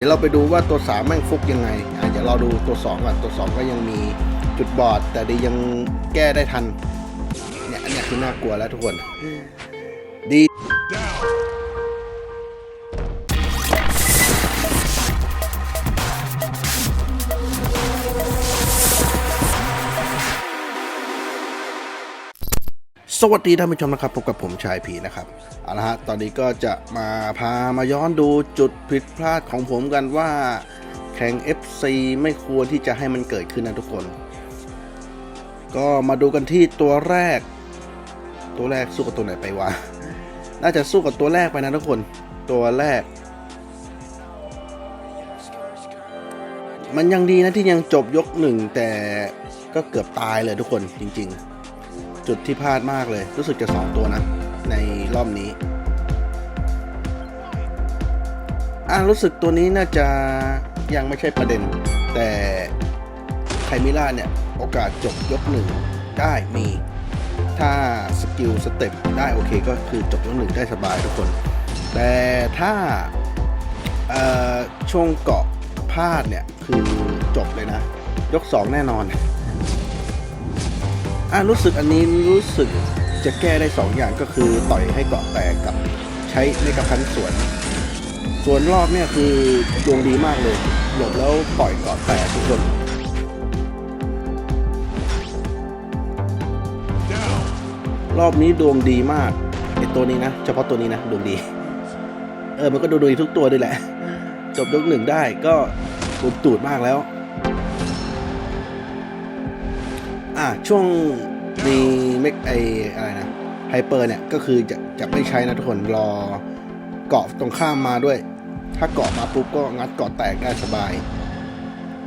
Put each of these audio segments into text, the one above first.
เดี๋ยวเราไปดูว่าตัวสามแม่งฟุกยังไงอะเดี๋ยวเราดูตัวสองก่อนตัวสองก็ยังมีจุดบอด แต่ดียังแก้ได้ทัน เนี่ยอันเนี้ยคือน่ากลัวแล้วทุกคน สวัสดีท่านผู้ชมนะครับพบกับผมชายผีนะครับเอาละฮะตอนนี้ก็จะมาพามาย้อนดูจุดผิดพลาดของผมกันว่าแข่ง FC ไม่ควรที่จะให้มันเกิดขึ้นนะทุกคน ก็มาดูกันที่ตัวแรก ตัวแรกสู้กับตัวไหนไปวะน่าจะสู้กับตัวแรกไปนะทุกคน ตัวแรก มันยังดีนะที่ยังจบยกหนึ่งแต่ก็เกือบตายเลยทุกคนจริง ๆ จุดที่พลาดมากเลย รู้สึกจะสองตัวนะ ในรอบนี้ อะรู้สึกตัวนี้น่าจะยังไม่ใช่ประเด็น แต่ไคมิล่าเนี่ย โอกาสจบยกหนึ่งได้มี ถ้าสกิลสเต็ปได้โอเคก็คือจบยกหนึ่งได้สบายทุกคน แต่ถ้าช่วงเกาะพลาดเนี่ย คือจบเลยนะ ยก 2 แน่นอน อะรู้สึกอันนี้รู้สึกจะแก้ได้ 2 อย่างก็คือต่อยให้เกาะแตกกับใช้ในกระพันสวนส่วนรอบเนี่ยคือดวงดีมากเลย หลบแล้วต่อยเกาะแตกทุกคนรอบนี้ดวงดีมากไอตัวนี้นะ เฉพาะตัวนี้นะดวงดี เออมันก็ดูดีทุกตัวด้วยแหละ จบยกหนึ่งได้ก็บุกตูดมากแล้ว อะช่วงมีเมกไออะไรนะไฮเปอร์เนี่ยก็คือจะจะไม่ใช้นะทุกคนรอเกาะตรงข้ามมาด้วย ถ้าเกาะมาปุ๊บก็งัดเกาะแตกได้สบาย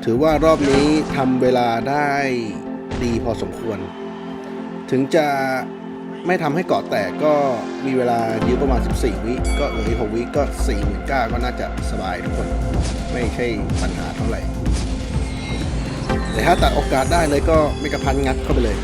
ถือว่ารอบนี้ทำเวลาได้ดีพอสมควร ถึงจะไม่ทำให้เกาะแตกก็มีเวลายื้อประมาณ 14 วิก็เหลืออีก6วิก็4 9 0 0ก็น่าจะสบายทุกคน ไม่ใช่ปัญหาเท่าไหร่ แต่ถ้าตัดโอกาสได้เลยก็ไม่กระพันงัดเข้าไปเลย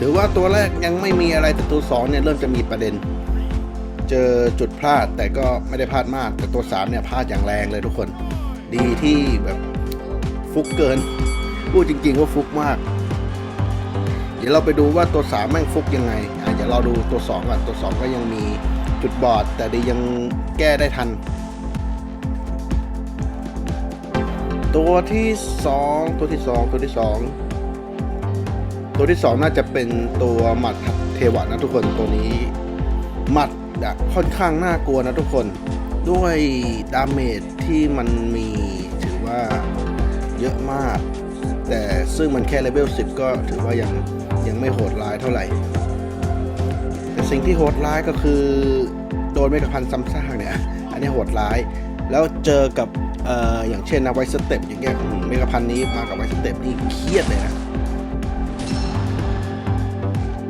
ถือว่าตัวแรกยังไม่มีอะไรแต่ตัวสองเนี่ยเริ่มจะมีประเด็น เจอจุดพลาดแต่ก็ไม่ได้พลาดมาก แต่ตัว 3 เนี่ยพลาดอย่างแรงเลยทุกคน ดีที่แบบฟุกเกิน พูดจริง ๆ ว่าฟุกมาก เดี๋ยวเราไปดูว่าตัว 3 แม่งฟุกยังไงอะเดี๋ยวเราดูตัว2ก่อนตัว 2 ก็ยังมีจุดบอด แต่ดียังแก้ได้ทัน ตัวที่ 2 ตัวที่ 2 ตัวที่ 2 ตัวที่ 2 น่าจะเป็นตัวหมัดเทวะนะทุกคนตัวนี้หมัด อะค่อนข้างน่ากลัวนะทุกคน ด้วยดาเมจที่มันมีถือว่าเยอะมาก แต่ซึ่งมันแค่เลเวล10 ก็ถือว่ายังยังไม่โหดร้ายเท่าไหร่ แต่สิ่งที่โหดร้ายก็คือ โดนเมกะพันซ้ำซากเนี่ย อันนี้โหดร้าย แล้วเจอกับอออย่างเช่นนะไวสเต็ปอย่างเงี้ยเมกะพันนี้มากับไวสเต็ปนี่เครียดเลยนะ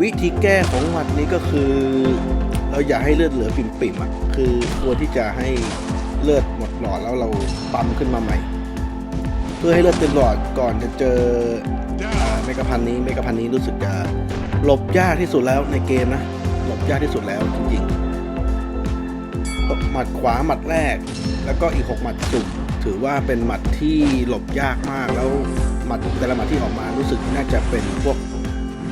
วิธีแก้ของหมัดนี้ก็คือ เราอย่าให้เลือดเหลือปิ่มๆอะคือควรที่จะให้เลือดหมดหลอดแล้วเราปั๊มขึ้นมาใหม่ เพื่อให้เลือดเต็มหลอดก่อนจะเจอเมกะพันนี้เมกะพันนี้รู้สึกจะหลบยากที่สุดแล้วในเกมนะหลบยากที่สุดแล้วจริงๆหมัดขวาหมัดแรก แล้วก็อีกหกหมัดสุ่มถือว่าเป็นหมัดที่หลบยากมากแล้วหมัดแต่ละหมัดที่ออกมารู้สึกน่าจะเป็นพวก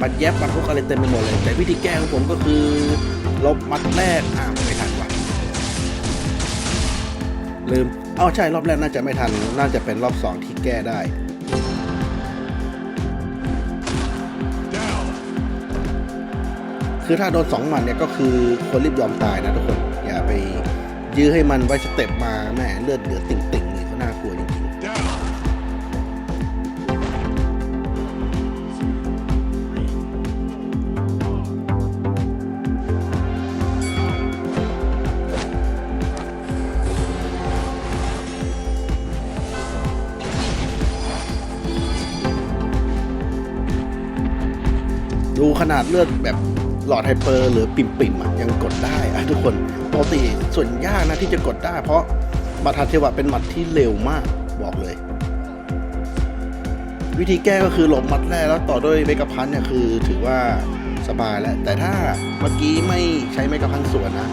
บัตรแยบบัตรพวกอะไรเต็มไปหมดเลย แต่วิธีแก้ของผมก็คือลบมัดแรกอ่าไม่ทันว่ะลืมเอาใช่รอบแรกน่าจะไม่ทัน น่าจะเป็นรอบสองที่แก้ได้คือถ้าโดนสองหมัดเนี่ยก็คือคนรีบยอมตายนะทุกคน อย่าไปยื้อให้มันไว้สเต็ปมาแหมเลือดเหลือติ่งๆนี่เขาน่ากลัวจริง นาดเลือดแบบหลอดไฮเปอร์หรือปิ่มๆอะยังกดได้อะทุกคนปกติส่วนยากนะที่จะกดได้ เพราะบัตรทันเทวะเป็นหมัดที่เร็วมากบอกเลย วิธีแก้ก็คือหลบมัดแรกแล้วต่อด้วยเมกะพันเนี่ยคือถือว่าสบายแล้ว แต่ถ้าเมื่อกี้ไม่ใช้เมกะพันส่วนนะ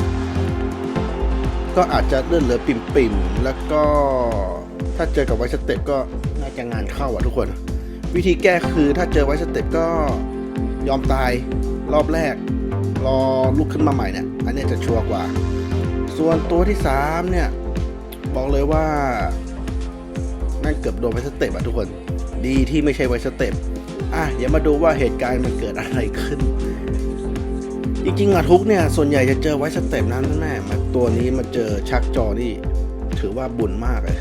ก็อาจจะเลื่อนเหลือปิ่มๆแล้วก็ถ้าเจอกับไวสเต็ปก็น่าจะงานเข้าอะทุกคน วิธีแก้คือถ้าเจอไวสเต็ปก็ ยอมตายรอบแรก รอลุกขึ้นมาใหม่เนี่ย อันนี้จะชัวร์กว่า ส่วนตัวที่ 3 เนี่ย บอกเลยว่านั่นเกือบโดนไวสเต็ปอะทุกคน ดีที่ไม่ใช่ไวสเต็ปอะเดี๋ยวมาดูว่าเหตุการณ์มันเกิดอะไรขึ้น จริงๆอะทุกเนี่ย ส่วนใหญ่จะเจอไวสเต็ปนั้นแน่ๆมาตัวนี้มาเจอชักจอนี่ ถือว่าบุญมากเลย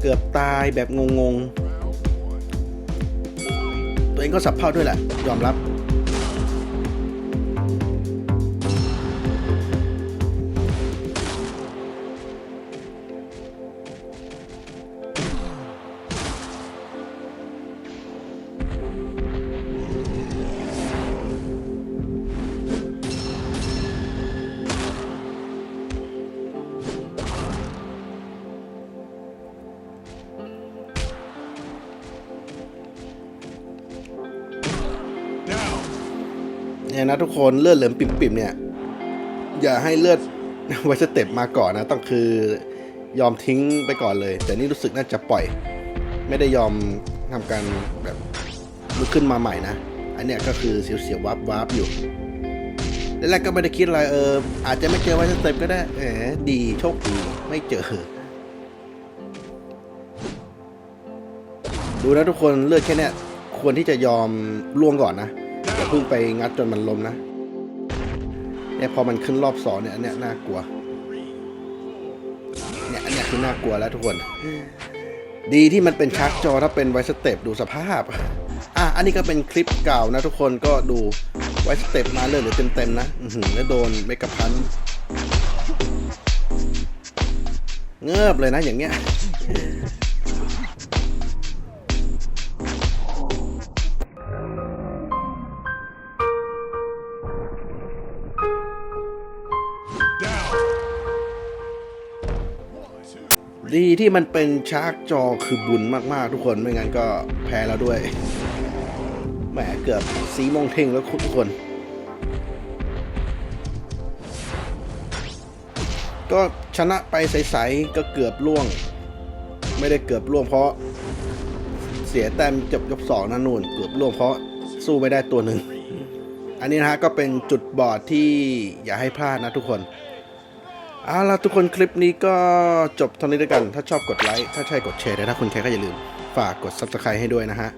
เกือบตายแบบงงๆ เองก็สับเพ่าด้วยแหละ ยอมรับ นะทุกคนเลือดเหลือมปิ่มๆเนี่ย อย่าให้เลือดไวสเต็ปมาก่อนนะ ต้องคือยอมทิ้งไปก่อนเลย แต่นี่รู้สึกน่าจะปล่อย ไม่ได้ยอมทำการแบบลุกขึ้นมาใหม่นะ อันเนี้ยก็คือเสียวๆวับวับอยู่แรกๆก็ไม่ได้คิดอะไรเอออาจจะไม่เจอไวสเต็ปก็ได้แหมดีโชคดีไม่เจอดูนะทุกคนเลือดแค่เนี้ยควรที่จะยอมล่วงก่อนนะ อย่าเพิ่งไปงัดจนมันล้มนะเนี่ยพอมันขึ้นรอบสองเนี่ยอันเนี้ยน่ากลัวเนี่ยอันเนี้ยคือน่ากลัวแล้วทุกคน ดีที่มันเป็นชักจอถ้าเป็นไวสเต็ปดูสภาพอะอันนี้ก็เป็นคลิปเก่านะทุกคนก็ดูไวสเต็ปมาเลยหรือเต็มๆนะอือหือแล้วโดนเมกะพันเงือบเลยนะอย่างเงี้ย ดีที่มันเป็นชาร์กจอคือบุญมากๆ ทุกคนไม่งั้นก็แพ้แล้วด้วยแหมเกือบสีมงเทงแล้วทุกคน ก็ชนะไปใสๆก็เกือบล่วง ไม่ได้เกือบล่วงเพราะ เสียแต้มจบยกสองนะนู่นเกือบล่วงเพราะสู้ไม่ได้ตัวหนึ่งอันนี้นะฮะก็เป็นจุดบอดที่อย่าให้พลาดนะทุกคน เอาล่ะทุกคนคลิปนี้ก็จบเท่านี้ด้วยกัน ถ้าชอบกดไลค์ ถ้าใช่กดแชร์แต่ถ้าคุณแค่ก็อย่าลืม ฝากกด Subscribe ให้ด้วยนะฮะ